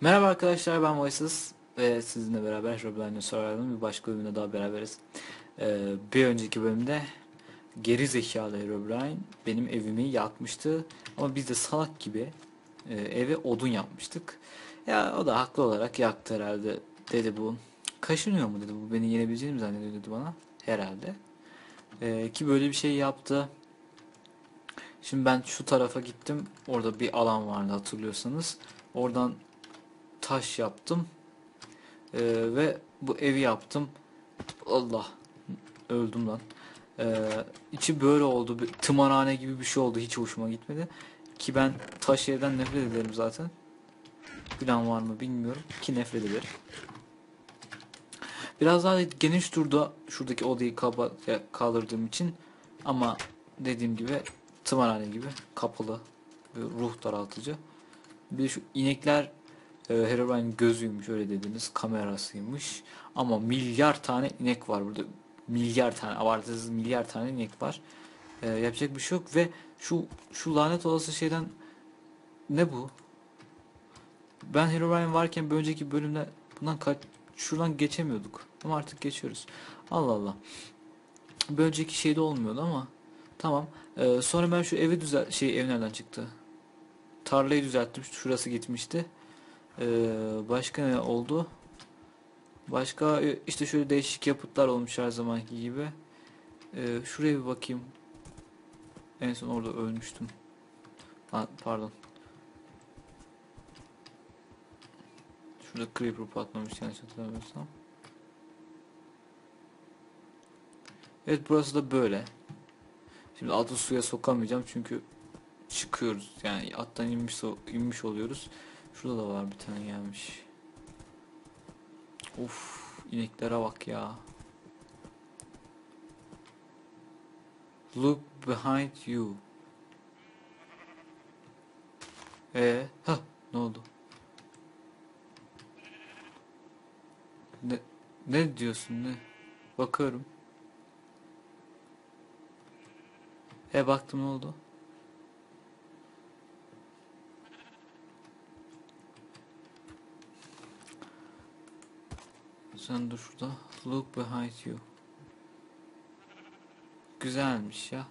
Merhaba arkadaşlar ben Voices ve sizinle beraber Roblox'ın sorardım bir başka bölümde daha beraberiz. Ee, bir önceki bölümde geri zekalı Herobrine benim evimi yakmıştı ama biz de salak gibi e, eve odun yapmıştık. Ya o da haklı olarak yaktı herhalde dedi bu. Kaşınıyor mu dedi bu beni yenebileceğini mi zannediyor dedi bana herhalde. Ee, ki böyle bir şey yaptı. Şimdi ben şu tarafa gittim. Orada bir alan vardı hatırlıyorsanız. Oradan taş yaptım. Ee, ve bu evi yaptım. Allah. Öldüm lan. Ee, içi böyle oldu. Bir tımarhane gibi bir şey oldu. Hiç hoşuma gitmedi. Ki ben taş evden nefret ederim zaten. Plan var mı bilmiyorum. Ki nefret ederim. Biraz daha geniş durdu şuradaki odayı kaldırdığım için. Ama dediğim gibi tımarhane gibi kapalı. Bir ruh daraltıcı. Bir de şu inekler e, Herobrine gözüymüş öyle dediniz kamerasıymış. Ama milyar tane inek var burada. Milyar tane abartısız milyar tane inek var. E, yapacak bir şey yok ve şu şu lanet olası şeyden ne bu? Ben Herobrine varken bir önceki bölümde bundan kaç şuradan geçemiyorduk. Ama artık geçiyoruz. Allah Allah. Bir önceki şeyde olmuyordu ama. Tamam. E, sonra ben şu evi düzel şey ev nereden çıktı? Tarlayı düzelttim. Şurası gitmişti ee, başka ne oldu? Başka e, işte şöyle değişik yapıtlar olmuş her zamanki gibi. Ee, şuraya bir bakayım. En son orada ölmüştüm. Ha, pardon. Şurada creeper patlamış yanlış hatırlamıyorsam. Evet burası da böyle. Şimdi atı suya sokamayacağım çünkü çıkıyoruz. Yani attan inmiş, inmiş oluyoruz. Şurada da var bir tane gelmiş. Of ineklere bak ya. Look behind you. Ee, ha ne oldu? Ne ne diyorsun ne? Bakıyorum. E baktım ne oldu? Sen dur şurada. Look behind you. Güzelmiş ya.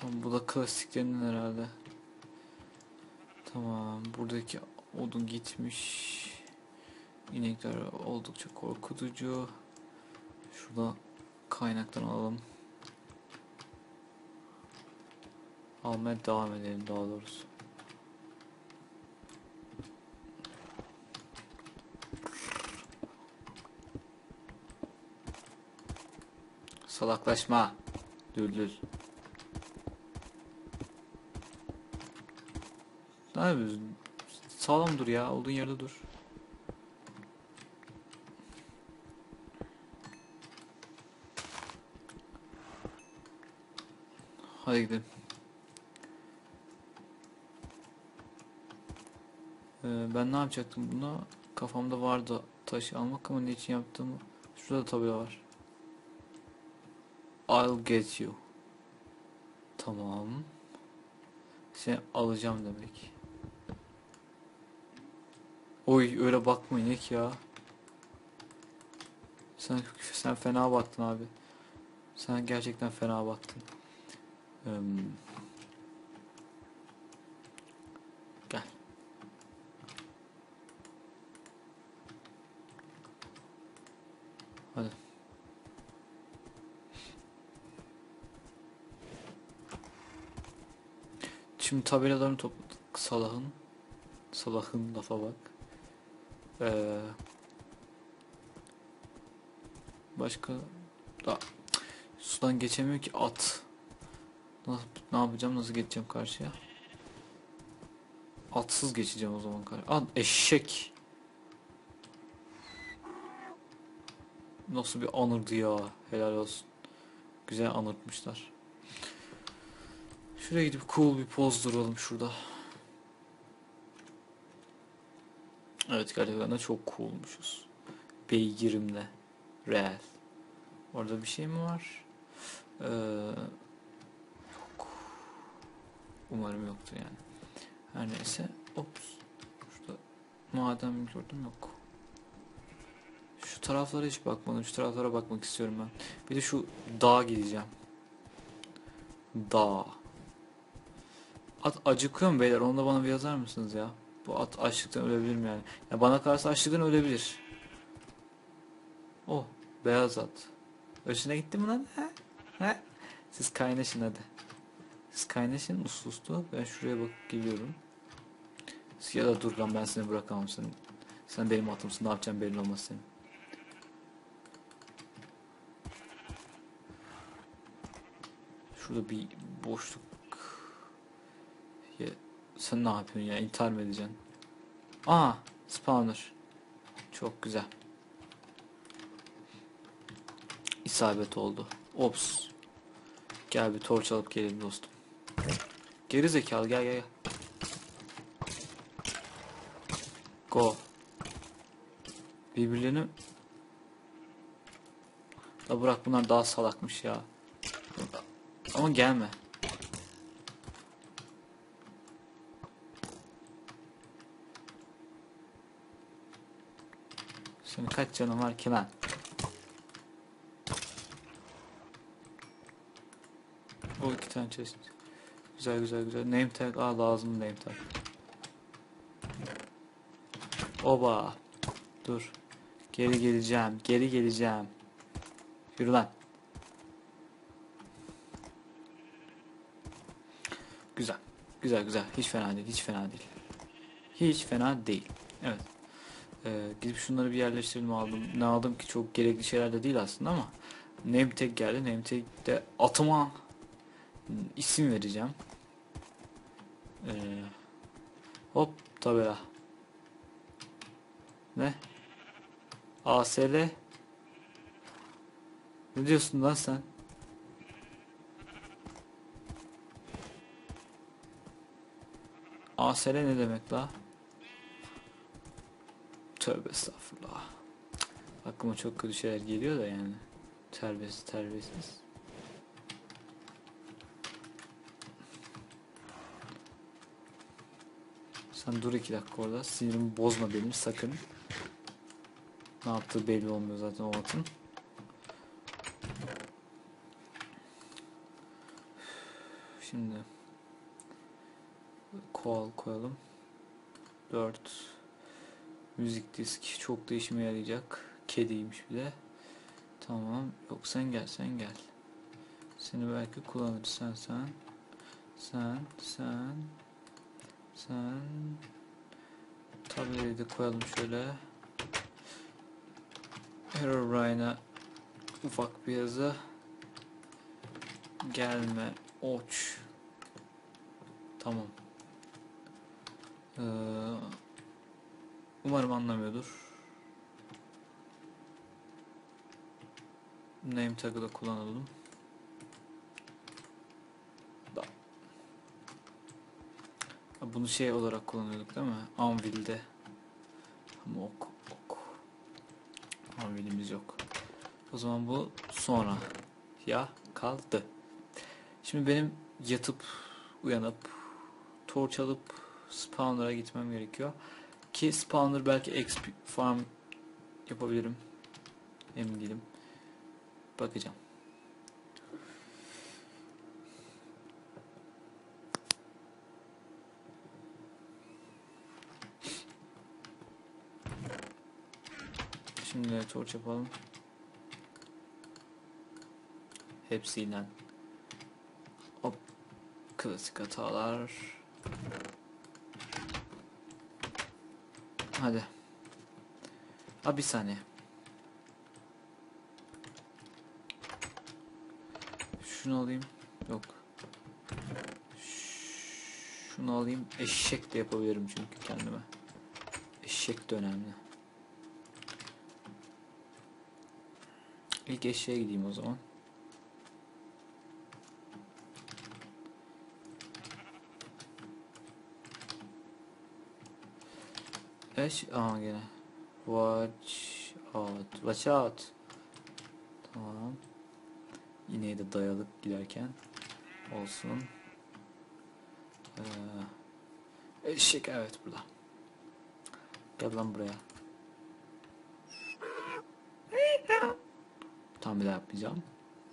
Tamam bu da klasiklerinden herhalde. Tamam buradaki odun gitmiş. İnekler oldukça korkutucu. Şurada kaynaktan alalım. Almaya devam edelim daha doğrusu. Salaklaşma. Düldül. Ne yapıyorsun? Sağlam dur ya. Olduğun yerde dur. Hadi gidelim. Ee, ben ne yapacaktım buna? Kafamda vardı taşı almak ama ne için yaptığımı. Şurada tabela var. I'll get you. Tamam. Seni alacağım demek. Oy öyle bakma inek ya. Sen sen fena baktın abi. Sen gerçekten fena baktın. Um, gel. Hadi. Şimdi tabelalarını topladık. Salah'ın. Salah'ın lafa bak. Ee, başka da sudan geçemiyor ki at. Nasıl, ne yapacağım? Nasıl geçeceğim karşıya? Atsız geçeceğim o zaman karşıya. At eşek. Nasıl bir anırdı ya. Helal olsun. Güzel anırtmışlar. Şuraya gidip cool bir poz duralım şurada. Evet de çok coolmuşuz. Beygirimle. Real. Orada bir şey mi var? Ee, yok. Umarım yoktu yani. Her neyse. Ops. Madem gördüm yok. Şu taraflara hiç bakmadım. Şu taraflara bakmak istiyorum ben. Bir de şu dağa gideceğim. Dağ. At acıkıyor mu beyler? Onu da bana bir yazar mısınız ya? Bu at açlıktan ölebilir mi yani? Ya bana kalırsa açlıktan ölebilir. Oh, beyaz at. Öşüne gitti mi lan? He? He? Siz kaynaşın hadi. Siz kaynaşın uslu. Ben şuraya bakıp geliyorum. Ya da dur lan ben seni bırakamam seni. Sen benim atımsın. Ne yapacağım belli olmaz senin. Şurada bir boşluk. Ya, sen ne yapıyorsun ya? İntihar mı edeceksin? Aa, spawner. Çok güzel. İsabet oldu. Ops. Gel bir torç alıp gelelim dostum. Geri zekalı gel gel gel. Go. Birbirlerini... Da bırak bunlar daha salakmış ya. Ama gelme. Senin kaç canın var ki lan? O iki tane chest. Güzel güzel güzel. Name tag. Aa lazım name tag. Oba. Dur. Geri geleceğim. Geri geleceğim. Yürü lan. Güzel. Güzel güzel. Hiç fena değil. Hiç fena değil. Hiç fena değil. Evet. Ee, gidip şunları bir yerleştirelim aldım. Ne aldım ki çok gerekli şeyler de değil aslında ama tag geldi. Tag'de atıma isim vereceğim. Ee, hop tabela. Ne? ASL Ne diyorsun lan sen? ASL ne demek la? Tövbe estağfurullah. Aklıma çok kötü şeyler geliyor da yani. Terbiyesiz terbiyesiz. Sen dur iki dakika orada. Sinirimi bozma benim sakın. Ne yaptığı belli olmuyor zaten o atın. Şimdi koal koyalım. 4 Müzik disk çok da işime yarayacak. Kediymiş bir de. Tamam. Yok sen gel sen gel. Seni belki kullanırız sen sen. Sen sen sen tabelayı da koyalım şöyle. Herobrine'a ufak bir yazı. Gelme oç. Tamam. Ee, umarım anlamıyordur. Name tag'ı da kullanalım. Da. Bunu şey olarak kullanıyorduk değil mi? Anvil'de. Ama ok, ok. Anvil'imiz yok. O zaman bu sonra ya kaldı. Şimdi benim yatıp uyanıp torç alıp spawner'a gitmem gerekiyor. Ki spawner belki XP farm yapabilirim. Emin değilim. Bakacağım. Şimdi torç yapalım. Hepsiyle. Hop. Klasik hatalar. Hadi. Ha bir saniye. Şunu alayım. Yok. Şunu alayım. Eşek de yapabilirim çünkü kendime. Eşek de önemli. İlk eşeğe gideyim o zaman. Eş, aa gene. Watch out. Watch out. Tamam. İneğe de dayalıp giderken olsun. Ee, eşek evet burada. Gel lan buraya. Tam bir daha yapmayacağım.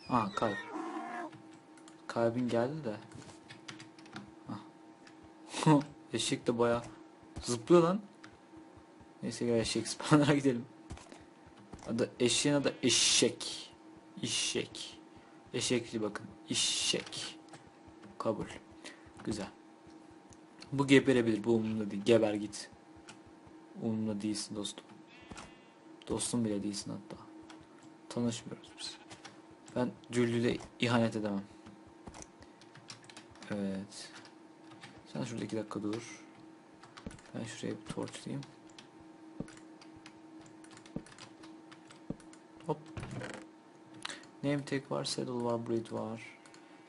Aa kalp. Kalbin geldi de. Hah. Eşek de baya zıplıyor lan. Neyse gel eşek spawn'a gidelim. Adı eşeğin adı eşek. İşek. Eşekli bakın. İşek. Kabul. Güzel. Bu geberebilir. Bu umurumda değil. Geber git. Umurumda değilsin dostum. Dostum bile değilsin hatta. Tanışmıyoruz biz. Ben Cüllü'yle ihanet edemem. Evet. Sen şurada iki dakika dur. Ben şuraya bir torçlayayım. Hop. Name tag var, saddle var, breed var.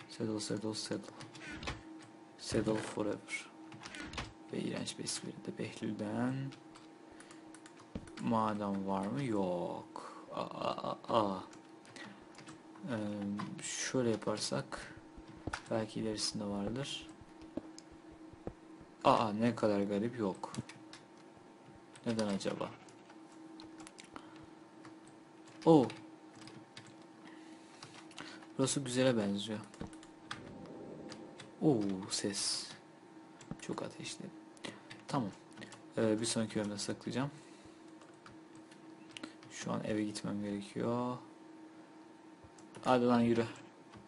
Saddle, saddle, saddle. Saddle forever. Ve iğrenç bir espri de Behlül'den. Maden var mı? Yok. Aa, aa, aa. Ee, şöyle yaparsak belki ilerisinde vardır. Aa ne kadar garip yok. Neden acaba? O. Burası güzele benziyor. Oo ses. Çok ateşli. Tamam. Ee, bir sonraki bölümde saklayacağım. Şu an eve gitmem gerekiyor. Hadi lan yürü.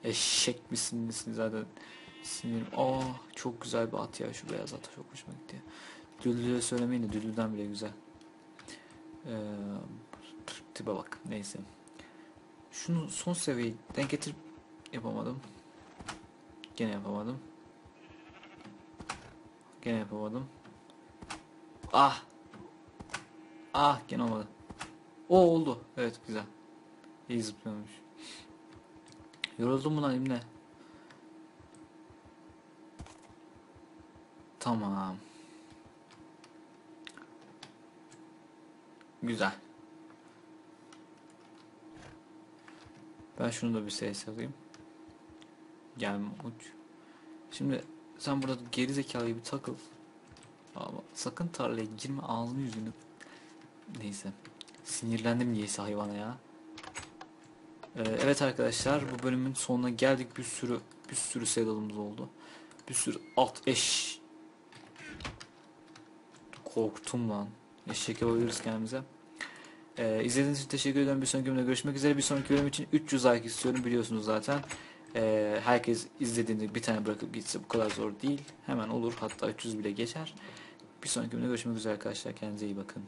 Eşek misin misin zaten sinirim. Aa çok güzel bir at ya şu beyaz at çok hoşuma gitti. Düldül'e söylemeyin de Düldül'den bile güzel. Ee, tipe bak neyse. Şunu son seviyeyi denk getirip yapamadım. Gene yapamadım. Gene yapamadım. Ah. Ah gene olmadı. O oldu. Evet güzel. İyi zıplıyormuş. Yoruldum lan İmle? Tamam. Güzel. Ben şunu da bir ses alayım. Gelme uç. Şimdi sen burada geri zekalı gibi takıl. Ama sakın tarlaya girme ağzını yüzünü. Neyse. Sinirlendim niyeyse hayvana ya. Ee, evet arkadaşlar bu bölümün sonuna geldik. Bir sürü bir sürü saddle'ımız oldu. Bir sürü alt eş. Korktum lan. Eşek yapabiliriz kendimize. Ee, izlediğiniz için teşekkür ederim. Bir sonraki bölümde görüşmek üzere. Bir sonraki bölüm için 300 like istiyorum biliyorsunuz zaten. Ee, herkes izlediğinde bir tane bırakıp gitse bu kadar zor değil. Hemen olur hatta 300 bile geçer. Bir sonraki bölümde görüşmek üzere arkadaşlar. Kendinize iyi bakın.